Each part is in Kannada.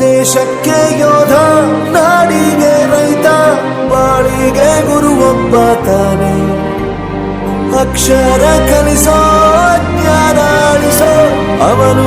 ದೇಶಕ್ಕೆ ಯೋಧ ನಾಡಿಗೆ ರೈತ ಬಾಳಿಗೆ ಗುರು ಒಬ್ಬ ತಾನೆ. ಅಕ್ಷರ ಕಲಿಸೋ ಜ್ಞಾನ ಅಳಿಸೋ ಅವನು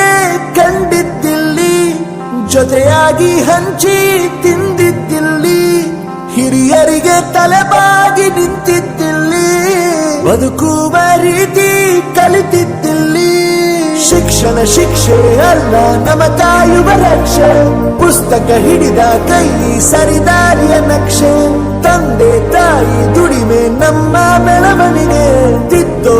ಜೊತೆಯಾಗಿ ಹಂಚಿ ತಿಂದಿದ್ದಿಲ್ಲಿ, ಹಿರಿಯರಿಗೆ ತಲೆಬಾಗಿ ನಿಂತಿದ್ದಿಲ್ಲಿ, ಬದುಕುವ ರೀತಿ ಕಲಿತಿದ್ದಿಲ್ಲಿ. ಶಿಕ್ಷಣ ಶಿಕ್ಷೆ ಅಲ್ಲ ನಮ ಕಾಯುವ ರಕ್ಷೆ. ಪುಸ್ತಕ ಹಿಡಿದ ಕೈ ಸರಿದಾರಿಯ ನಕ್ಷೆ. ತಂದೆ ತಾಯಿ ದುಡಿಮೆ ನಮ್ಮ ಬೆಳವಣಿಗೆ ತಿದ್ದೋ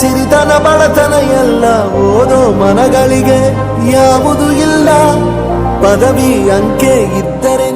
ಸಿರಿತನ ಬಡತನ ಎಲ್ಲ ಓದೋ ಮನಗಳಿಗೆ ಯಾವುದು ಇಲ್ಲ. ಪದವಿ ಅಂಕೆ ಇದ್ದರೆ